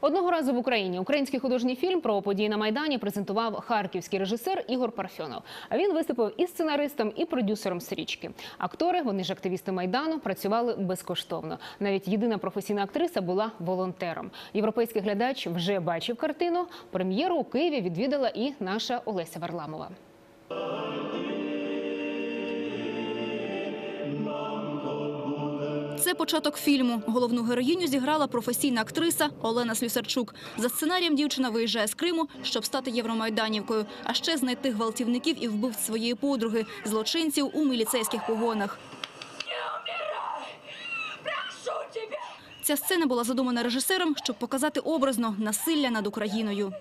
Одного разу в Україні український художній фільм про події на майдані презентував харківський режисер Ігор Парфьонов. А він виступив і сценаристом, і продюсером стрічки. Актори, вони ж активісти майдану, працювали безкоштовно. Навіть єдина професійна актриса була волонтером. Європейський глядач вже бачив картину. Прем'єру у Києві відвідала і наша Олеся Варламова. Це початок фільму. Головну героїню зіграла професійна актриса Олена Слюсарчук. За сценарієм дівчина виїжджає з Криму, щоб стати євромайданівкою, а ще знайти гвалтівників і вбивць своєї подруги, злочинців у міліцейських погонах. Ця сцена була задумана режисером, щоб показати образно насилля над Україною.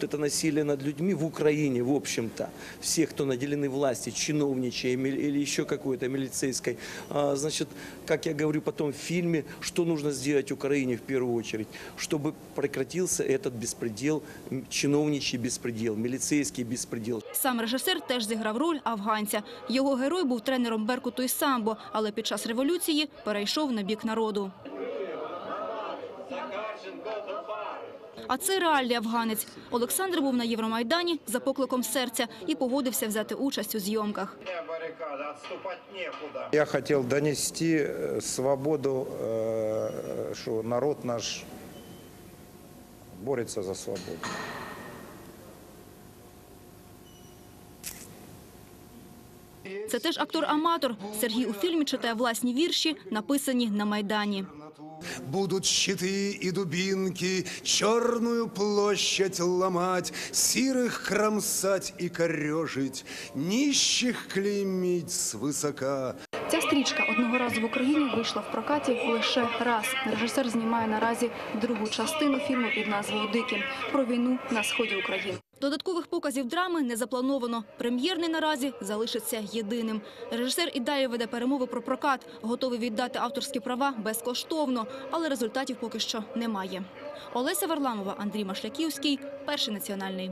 Вот Это насилие над людьми в Украине, в общем-то, все, кто наделены власти, чиновничьей мили- или еще какой-то милицейской, а, значит, как я говорю потом в фильме, что нужно сделать Украине в первую очередь, чтобы прекратился этот беспредел, м, чиновничий беспредел, милицейский беспредел. Сам режисер теж зіграв роль афганця. Його герой був тренером Беркуту і самбо, але під час революції перейшов на бік народу. А це реальний афганець. Олександр був на Євромайдані за покликом серця і погодився взяти участь у зйомках. Я хотів донести э, свободу, що народ наш бореться за свободу. Це теж актор-аматор. Сергій у фільмі читає власні вірші, написані на Майдані. Будут щиты и дубинки черную площадь ломать, сирых кромсать и корежить, нищих клеймить свысока. Ця стрічка одного разу в Україні вийшла в прокаті лише раз. Режисер знімає наразі другу частину фільму під назвою Дикі про війну на сході України. Додаткових показів драми не заплановано. Прем'єрний наразі залишиться єдиним. Режисер і далі веде перемови про прокат, готовий віддати авторські права безкоштовно, але результатів поки що немає. Олеся Варламова, Андрій Машляківський, перший національний.